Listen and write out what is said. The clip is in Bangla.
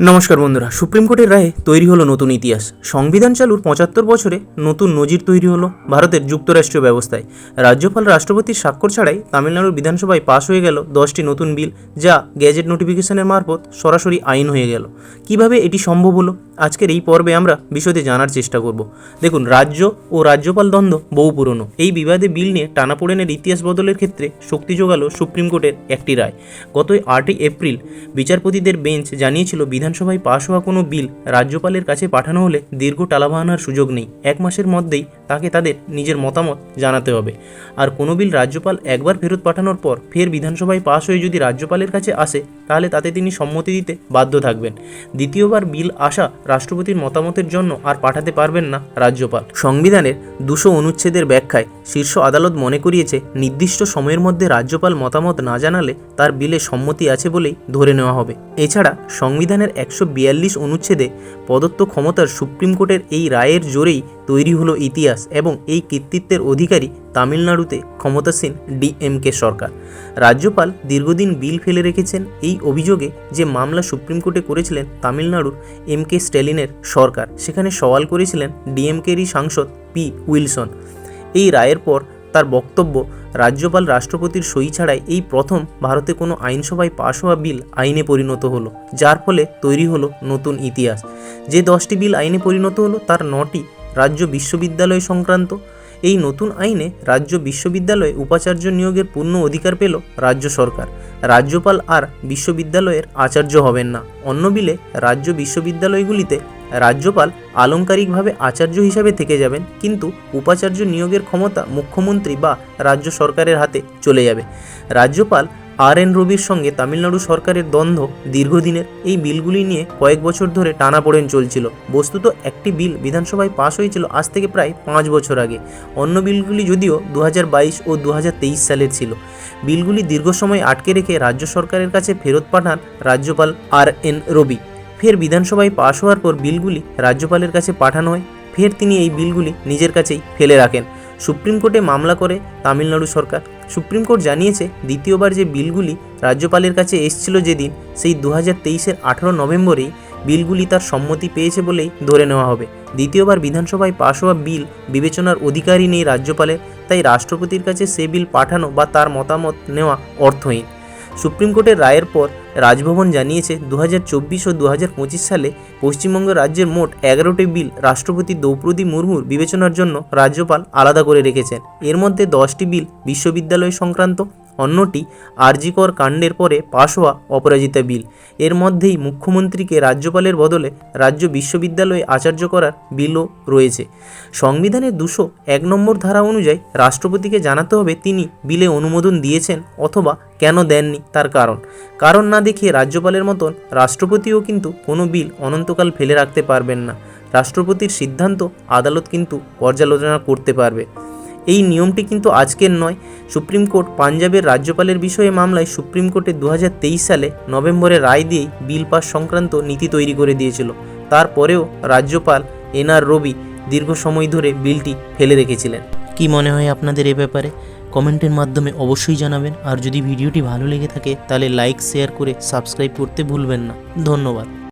নমস্কার বন্ধুরা, সুপ্রিম কোর্টের রায়ে তৈরি হলো নতুন ইতিহাস। সংবিধান চালুর পঁচাত্তর বছরে নতুন নজির তৈরি হলো ভারতের যুক্তরাষ্ট্রীয় ব্যবস্থায়। রাজ্যপাল রাষ্ট্রপতির স্বাক্ষর ছাড়াই তামিলনাড়ুর বিধানসভায় পাশ হয়ে গেল দশটি নতুন বিল, যা গ্যাজেট নোটিফিকেশনের মারফত সরাসরি আইন হয়ে গেল। কীভাবে এটি সম্ভব হলো? আজকের এই পর্বে আমরা বিষয়টি জানার চেষ্টা করব। দেখুন, রাজ্য ও রাজ্যপাল দ্বন্দ্ব বহু পুরনো। এই বিবাদে বিল নিয়ে টানাপোড়েনের ইতিহাস বদলের ক্ষেত্রে শক্তি যোগাল সুপ্রিম কোর্টের একটি রায়। গত আটই এপ্রিল বিচারপতিদের বেঞ্চ জানিয়েছিল, বিধানসভায় পাশ হওয়া কোনো বিল রাজ্যপালের কাছে পাঠানো হলে দীর্ঘ টালাবাহানার সুযোগ নেই। এক মাসের মধ্যেই তাকে তাদের নিজের মতামত জানাতে হবে। আর কোনো বিল রাজ্যপাল একবার ফেরত পাঠানোর পর ফের বিধানসভায় পাশ হয়ে যদি রাজ্যপালের কাছে আসে, তাহলে তাতে তিনি সম্মতি দিতে বাধ্য থাকবেন। দ্বিতীয়বার বিল আসা রাষ্ট্রপতির মতামতের জন্য আর পাঠাতে পারবেন না রাজ্যপাল। সংবিধানের দুশো অনুচ্ছেদের ব্যাখ্যায় শীর্ষ আদালত মনে করিয়েছে, নির্দিষ্ট সময়ের মধ্যে রাজ্যপাল মতামত না জানালে তার বিলে সম্মতি আছে বলেই ধরে নেওয়া হবে। এছাড়া সংবিধানের একশো বিয়াল্লিশ অনুচ্ছেদে প্রদত্ত ক্ষমতার সুপ্রিম কোর্টের এই রায়ের জোরেই তৈরি হলো ইতিহাস। এবং এই কৃতিত্বের অধিকারী তামিলনাড়ুতে ক্ষমতাসীন ডিএমকে সরকার। রাজ্যপাল দীর্ঘদিন বিল ফেলে রেখেছেন এই অভিযোগে যে মামলা সুপ্রিম কোর্টে করেছিলেন তামিলনাড়ুর এম কে স্ট্যালিনের সরকার, সেখানে সওয়াল করেছিলেন ডিএমকেরই সাংসদ পি উইলসন। এই রায়ের পর তার বক্তব্য, রাজ্যপাল রাষ্ট্রপতির সই ছাড়াই এই প্রথম ভারতে কোনো আইনসভায় পাশ হওয়া বিল আইনে পরিণত হলো, যার ফলে তৈরি হলো নতুন ইতিহাস। যে দশটি বিল আইনে পরিণত হলো, তার নটি রাজ্য বিশ্ববিদ্যালয় সংক্রান্ত। এই নতুন আইনে রাজ্য বিশ্ববিদ্যালয়ে উপাচার্য নিয়োগের পূর্ণ অধিকার পেল রাজ্য সরকার। রাজ্যপাল আর বিশ্ববিদ্যালয়ের আচার্য হবেন না। অন্য বিলে রাজ্য বিশ্ববিদ্যালয়গুলিতে রাজ্যপাল আলংকারিকভাবে আচার্য হিসাবে থেকে যাবেন, কিন্তু উপাচার্য নিয়োগের ক্ষমতা মুখ্যমন্ত্রী বা রাজ্য সরকারের হাতে চলে যাবে। রাজ্যপাল আর এন রবির সঙ্গে তামিলনাড়ু সরকারের দ্বন্দ্ব দীর্ঘদিনের, এই বিলগুলি নিয়ে কয়েক বছর ধরে টানাপোড়েন চলছিল। বস্তুত একটি বিল বিধানসভায় পাশ হয়েছিল আজ থেকে প্রায় পাঁচ বছর আগে। অন্য বিলগুলি যদিও দু হাজার বাইশ ও দু হাজার তেইশ সালের ছিল। বিলগুলি দীর্ঘ সময় আটকে রেখে রাজ্য সরকারের কাছে ফেরত পাঠান রাজ্যপাল আর এন রবি। ফের বিধানসভায় পাশ হওয়ার পর বিলগুলি রাজ্যপালের কাছে পাঠানো হয়। ফের তিনি এই বিলগুলি নিজের কাছেই ফেলে রাখেন। সুপ্রিম কোর্টে মামলা করে তামিলনাড়ু সরকার। সুপ্রিম কোর্ট জানিয়েছে, দ্বিতীয়বার যে বিলগুলি রাজ্যপালের কাছে এসছিল যেদিন, সেই দু হাজার তেইশের আঠারো নভেম্বরেই বিলগুলি তার সম্মতি পেয়েছে বলেই ধরে নেওয়া হবে। দ্বিতীয়বার বিধানসভায় পাশ হওয়া বিল বিবেচনার অধিকারই নেই রাজ্যপালের, তাই রাষ্ট্রপতির কাছে সে বিল পাঠানো বা তার মতামত নেওয়া অর্থহীন। সুপ্রিম কোর্টের রায়ের পর রাজভবন জানিয়েছে দু হাজার চব্বিশ ও দু হাজার পঁচিশ সালে পশ্চিমবঙ্গ রাজ্যের মোট এগারোটি বিল রাষ্ট্রপতি দ্রৌপদী মুর্মুর বিবেচনার জন্য রাজ্যপাল আলাদা করে রেখেছেন। এর মধ্যে দশটি বিল বিশ্ববিদ্যালয় সংক্রান্ত অন্যটি আরজিকর কাণ্ডের পরে পাশ হওয়া অপরাজিতা বিল। এর মধ্যেই মুখ্যমন্ত্রীকে রাজ্যপালের বদলে রাজ্য বিশ্ববিদ্যালয়ে আচার্য করার বিলও রয়েছে। সংবিধানের দুশো এক নম্বর ধারা অনুযায়ী রাষ্ট্রপতিকে জানাতে হবে তিনি বিলে অনুমোদন দিয়েছেন অথবা কেন দেননি তার কারণ। কারণ না দেখিয়ে রাজ্যপালের মতন রাষ্ট্রপতিও কিন্তু কোনো বিল অনন্তকাল ফেলে রাখতে পারবেন না। রাষ্ট্রপতির সিদ্ধান্ত আদালত কিন্তু পর্যালোচনা করতে পারবে। এই নিয়মটি কিন্তু আজকের নয়। সুপ্রিম কোর্ট পাঞ্জাবের রাজ্যপালের বিষয়ে মামলায় সুপ্রিম কোর্টে দু হাজার তেইশ সালে নভেম্বরে রায় দিয়েই বিল পাস সংক্রান্ত নীতি তৈরি করে দিয়েছিল। তারপরেও রাজ্যপাল এন আর রবি দীর্ঘ সময় ধরে বিলটি ফেলে রেখেছিলেন। কি মনে হয় আপনাদের এ ব্যাপারে? কমেন্টের মাধ্যমে অবশ্যই জানাবেন। আর যদি ভিডিওটি ভালো লেগে থাকে, তাহলে লাইক, শেয়ার করে সাবস্ক্রাইব করতে ভুলবেন না। ধন্যবাদ।